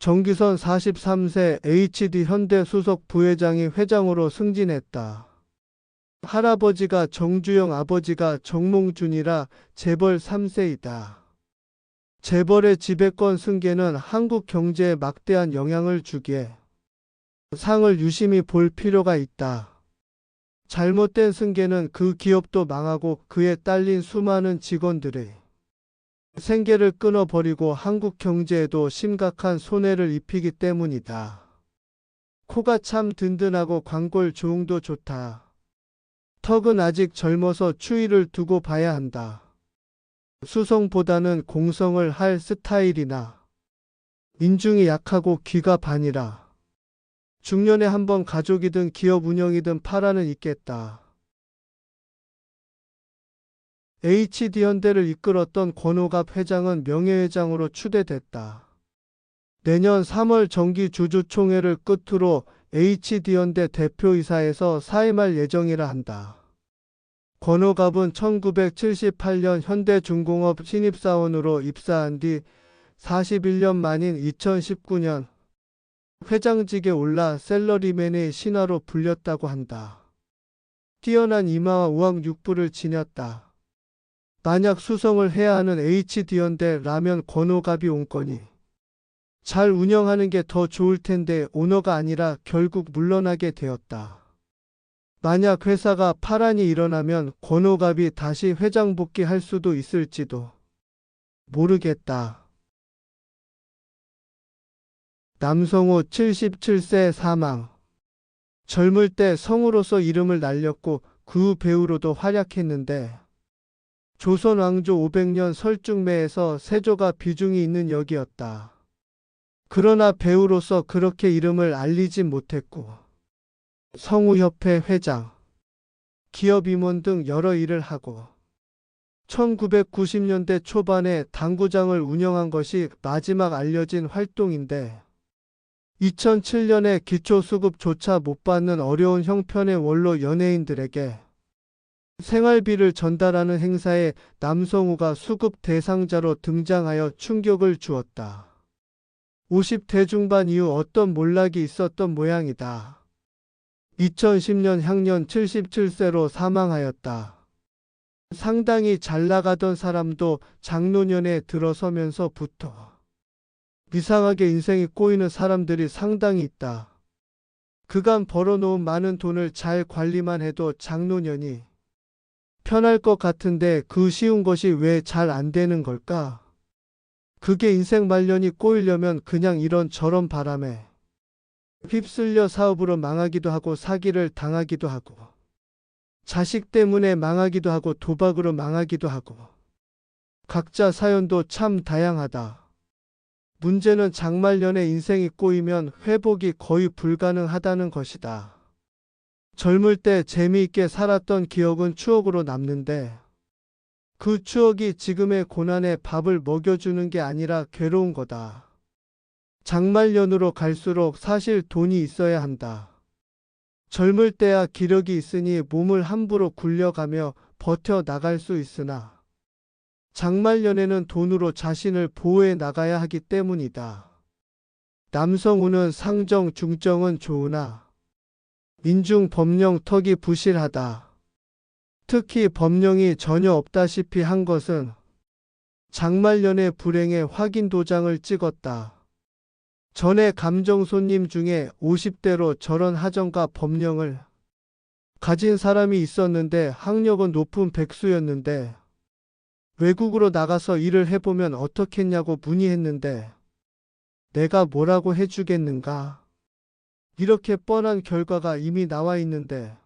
정기선 43세 HD 현대 수석 부회장이 회장으로 승진했다. 할아버지가 정주영 아버지가 정몽준이라 재벌 3세이다. 재벌의 지배권 승계는 한국 경제에 막대한 영향을 주기에 상을 유심히 볼 필요가 있다. 잘못된 승계는 그 기업도 망하고 그에 딸린 수많은 직원들의 생계를 끊어버리고 한국 경제에도 심각한 손해를 입히기 때문이다. 코가 참 든든하고 광골 조응도 좋다. 턱은 아직 젊어서 추위를 두고 봐야 한다. 수성보다는 공성을 할 스타일이나 인중이 약하고 귀가 반이라. 중년에 한번 가족이든 기업 운영이든 파라는 있겠다. HD현대를 이끌었던 권오갑 회장은 명예회장으로 추대됐다. 내년 3월 정기 주주총회를 끝으로 HD현대 대표이사에서 사임할 예정이라 한다. 권오갑은 1978년 현대중공업 신입사원으로 입사한 뒤 41년 만인 2019년 회장직에 올라 셀러리맨의 신화로 불렸다고 한다. 뛰어난 이마와 우왕육부를 지녔다. 만약 수성을 해야 하는 HD현대 라면 권오갑이 온 거니 잘 운영하는 게 더 좋을 텐데 오너가 아니라 결국 물러나게 되었다. 만약 회사가 파란이 일어나면 권오갑이 다시 회장 복귀할 수도 있을지도 모르겠다. 남성호 77세 사망. 젊을 때 성우로서 이름을 날렸고 그후 배우로도 활약했는데 조선 왕조 500년 설중매에서 세조가 비중이 있는 역이었다. 그러나 배우로서 그렇게 이름을 알리진 못했고 성우협회 회장, 기업 임원 등 여러 일을 하고 1990년대 초반에 당구장을 운영한 것이 마지막 알려진 활동인데 2007년에 기초수급조차 못 받는 어려운 형편의 원로 연예인들에게 생활비를 전달하는 행사에 남성우가 수급 대상자로 등장하여 충격을 주었다. 50대 중반 이후 어떤 몰락이 있었던 모양이다. 2010년 향년 77세로 사망하였다. 상당히 잘 나가던 사람도 장노년에 들어서면서부터 이상하게 인생이 꼬이는 사람들이 상당히 있다. 그간 벌어놓은 많은 돈을 잘 관리만 해도 장노년이 편할 것 같은데 그 쉬운 것이 왜 잘 안 되는 걸까? 그게 인생 말년이 꼬이려면 그냥 이런 저런 바람에 휩쓸려 사업으로 망하기도 하고 사기를 당하기도 하고 자식 때문에 망하기도 하고 도박으로 망하기도 하고 각자 사연도 참 다양하다. 문제는 장말년에 인생이 꼬이면 회복이 거의 불가능하다는 것이다. 젊을 때 재미있게 살았던 기억은 추억으로 남는데 그 추억이 지금의 고난에 밥을 먹여주는 게 아니라 괴로운 거다. 장말년으로 갈수록 사실 돈이 있어야 한다. 젊을 때야 기력이 있으니 몸을 함부로 굴려가며 버텨 나갈 수 있으나 장말년에는 돈으로 자신을 보호해 나가야 하기 때문이다. 남성우는 상정 중정은 좋으나 민중 법령 턱이 부실하다. 특히 법령이 전혀 없다시피 한 것은 장말년의 불행의 확인 도장을 찍었다. 전에 감정 손님 중에 50대로 저런 하정과 법령을 가진 사람이 있었는데 학력은 높은 백수였는데 외국으로 나가서 일을 해보면 어떻겠냐고 문의했는데 내가 뭐라고 해주겠는가? 이렇게 뻔한 결과가 이미 나와 있는데